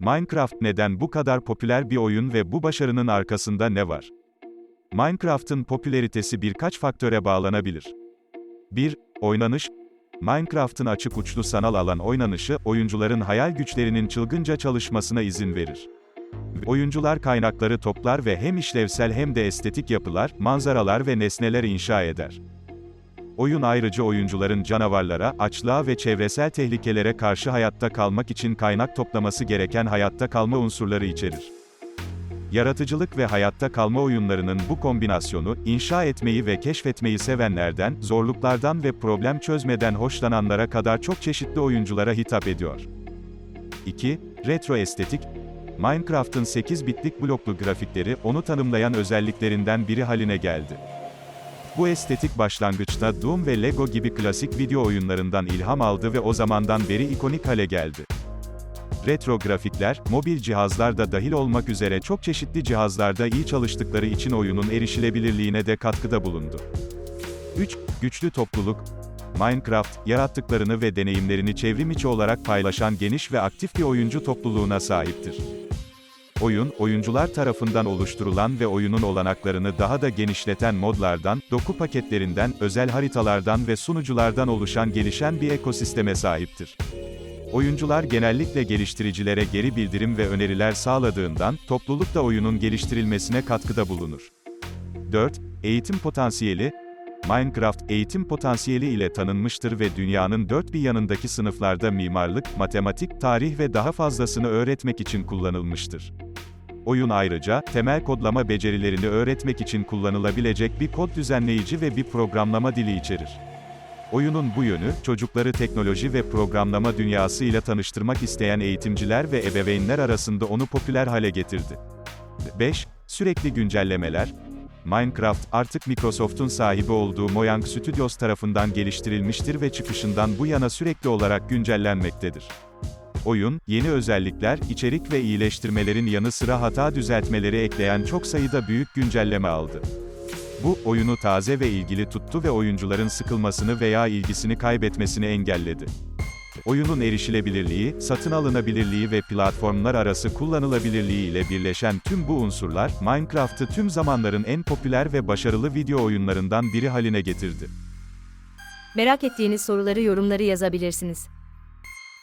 Minecraft neden bu kadar popüler bir oyun ve bu başarının arkasında ne var? Minecraft'ın popülaritesi birkaç faktöre bağlanabilir. 1. Oynanış. Minecraft'ın açık uçlu sanal alan oynanışı, oyuncuların hayal güçlerinin çılgınca çalışmasına izin verir. Oyuncular kaynakları toplar ve hem işlevsel hem de estetik yapılar, manzaralar ve nesneler inşa eder. Oyun ayrıca oyuncuların canavarlara, açlığa ve çevresel tehlikelere karşı hayatta kalmak için kaynak toplaması gereken hayatta kalma unsurları içerir. Yaratıcılık ve hayatta kalma oyunlarının bu kombinasyonu, inşa etmeyi ve keşfetmeyi sevenlerden, zorluklardan ve problem çözmeden hoşlananlara kadar çok çeşitli oyunculara hitap ediyor. 2. Retro estetik, Minecraft'ın 8 bitlik bloklu grafikleri, onu tanımlayan özelliklerinden biri haline geldi. Bu estetik başlangıçta Doom ve Lego gibi klasik video oyunlarından ilham aldı ve o zamandan beri ikonik hale geldi. Retro grafikler, mobil cihazlarda dahil olmak üzere çok çeşitli cihazlarda iyi çalıştıkları için oyunun erişilebilirliğine de katkıda bulundu. 3. Güçlü topluluk. Minecraft, yarattıklarını ve deneyimlerini çevrim içi olarak paylaşan geniş ve aktif bir oyuncu topluluğuna sahiptir. Oyun, oyuncular tarafından oluşturulan ve oyunun olanaklarını daha da genişleten modlardan, doku paketlerinden, özel haritalardan ve sunuculardan oluşan gelişen bir ekosisteme sahiptir. Oyuncular genellikle geliştiricilere geri bildirim ve öneriler sağladığından, topluluk da oyunun geliştirilmesine katkıda bulunur. 4. Eğitim potansiyeli, Minecraft, eğitim potansiyeli ile tanınmıştır ve dünyanın dört bir yanındaki sınıflarda mimarlık, matematik, tarih ve daha fazlasını öğretmek için kullanılmıştır. Oyun ayrıca, temel kodlama becerilerini öğretmek için kullanılabilecek bir kod düzenleyici ve bir programlama dili içerir. Oyunun bu yönü, çocukları teknoloji ve programlama dünyasıyla tanıştırmak isteyen eğitimciler ve ebeveynler arasında onu popüler hale getirdi. 5. Sürekli güncellemeler, Minecraft, artık Microsoft'un sahibi olduğu Mojang Studios tarafından geliştirilmiştir ve çıkışından bu yana sürekli olarak güncellenmektedir. Oyun, yeni özellikler, içerik ve iyileştirmelerin yanı sıra hata düzeltmeleri ekleyen çok sayıda büyük güncelleme aldı. Bu, oyunu taze ve ilgili tuttu ve oyuncuların sıkılmasını veya ilgisini kaybetmesini engelledi. Oyunun erişilebilirliği, satın alınabilirliği ve platformlar arası kullanılabilirliği ile birleşen tüm bu unsurlar, Minecraft'ı tüm zamanların en popüler ve başarılı video oyunlarından biri haline getirdi. Merak ettiğiniz soruları yorumları yazabilirsiniz.